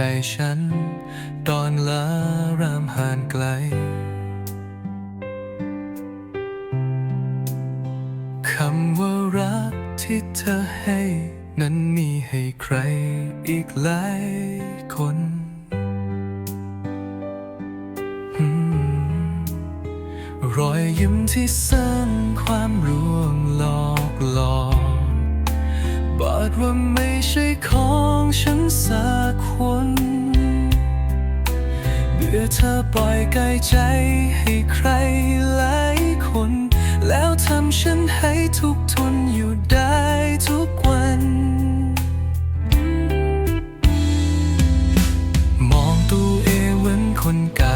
ใจฉัน ตอนลารามห่างไกล คำว่ารักที่เธอให้ นั้นมีให้ใครอีกหลายคนรอยยิ้มที่ซ่อนความร่วงหลอกหลอก บอกว่าไม่ใช่ของฉันสักคนเบื่อเธอปล่อยไกลใจให้ใครหลายคน แล้วทำฉันให้ทุกทนอยู่ได้ทุกวัน มองตัวเองเหมือนคนกา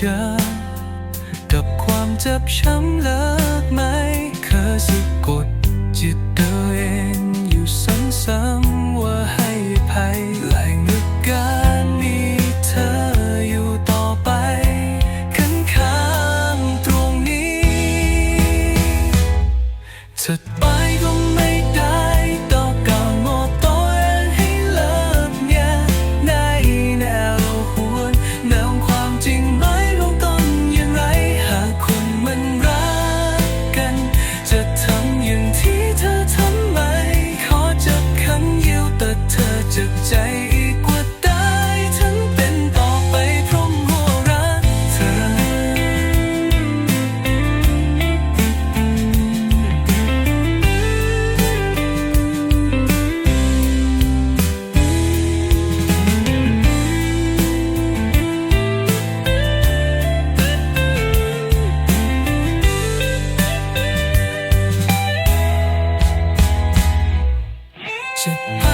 เจอ กับความเจ็บช้ำเลย 是。